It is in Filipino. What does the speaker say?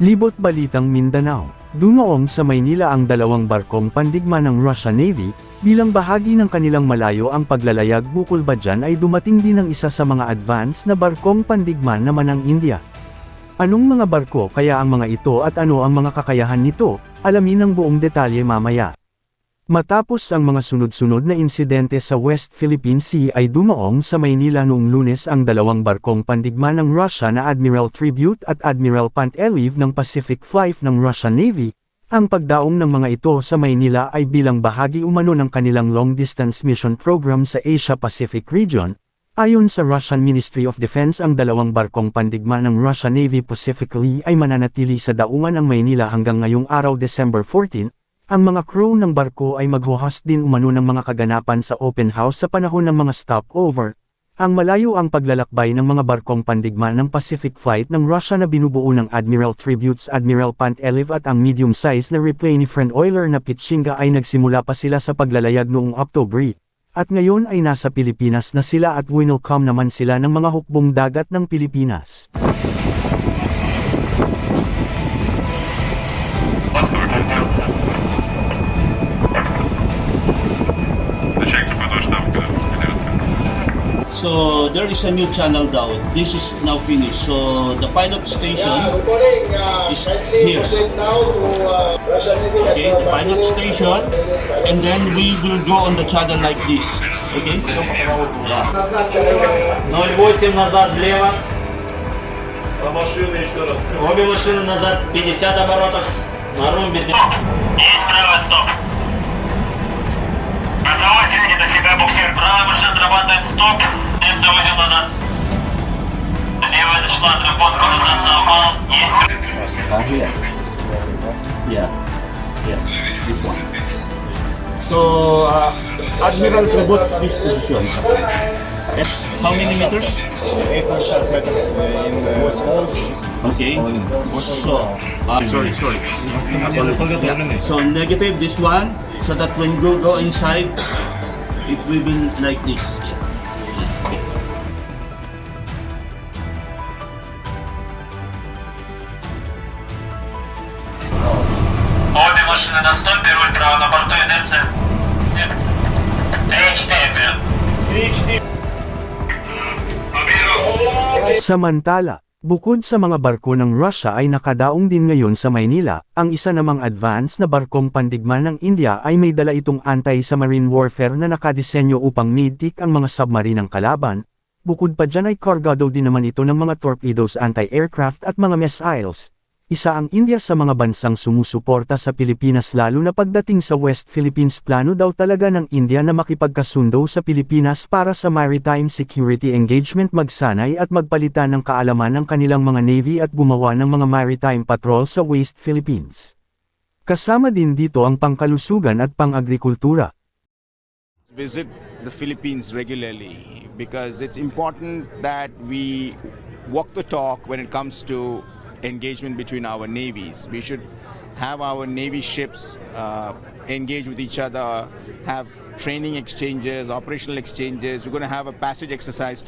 Libot Balitang Mindanao. Dunoong sa Maynila ang dalawang barkong pandigma ng Russian Navy, bilang bahagi ng kanilang malayo ang paglalayag bukol ba dyan ay dumating din ang isa sa mga advance na barkong pandigma naman ng India. Anong mga barko kaya ang mga ito at ano ang mga kakayahan nito, alamin ang buong detalye mamaya. Matapos ang mga sunod-sunod na insidente sa West Philippine Sea ay dumaong sa Maynila noong lunes ang dalawang barkong pandigma ng Russia na Admiral Tribute at Admiral Pantelev ng Pacific Flight ng Russian Navy. Ang pagdaong ng mga ito sa Maynila ay bilang bahagi umano ng kanilang long-distance mission program sa Asia-Pacific region. Ayon sa Russian Ministry of Defense ang dalawang barkong pandigma ng Russian Navy Pacifically ay mananatili sa daungan ng Maynila hanggang ngayong araw December 14, ang mga crew ng barko ay maghuhas din umano ng mga kaganapan sa open house sa panahon ng mga stopover. Ang malayo ang paglalakbay ng mga barkong pandigma ng Pacific Flight ng Russia na binubuo ng Admiral Tributes Admiral Pantelev at ang medium-size na replay ni Friend Oiler na Pitchinga ay nagsimula pa sila sa paglalayag noong October. At ngayon ay nasa Pilipinas na sila at winelcome naman sila ng mga hukbong dagat ng Pilipinas. So there is a new channel down. This is now finished. So the pilot station is here. Okay, the pilot station, and then we will go on the channel like this. Okay. Yeah. 0,8 назад влево. А машины еще раз. Обе машины назад. 50 оборотов. На румбе. Есть правый стоп. Грузовой тянет на себя буксир. Правая машина отрабатывает стоп. Uh, here. Yeah. Yeah. This one. So, uh, Admiral promotes this position. How many meters? 8.5 meters in uh, small. Okay. So, uh, sorry, sorry. Yeah. So negative this one, so that when you go inside, it will be like this. Обе машины на стопе. Руль право на борту. Инерция. 3-4. Samantala, bukod sa mga barko ng Russia ay nakadaong din ngayon sa Maynila, ang isa namang advance na barkong pandigma ng India ay may dala itong anti-submarine warfare na nakadisenyo upang mitik ang mga submarine ng kalaban. Bukod pa dyan ay kargado din naman ito ng mga torpedoes anti-aircraft at mga missiles. isa ang India sa mga bansang sumusuporta sa Pilipinas lalo na pagdating sa West Philippines plano daw talaga ng India na makipagkasundo sa Pilipinas para sa maritime security engagement magsanay at magpalitan ng kaalaman ng kanilang mga navy at gumawa ng mga maritime patrol sa West Philippines. Kasama din dito ang pangkalusugan at pang-agrikultura. visit the Philippines regularly because it's important that we walk the talk when it comes to engagement between our navies. We should have our navy ships uh, engage with each other, have training exchanges, operational exchanges. We're going to have a passage exercise.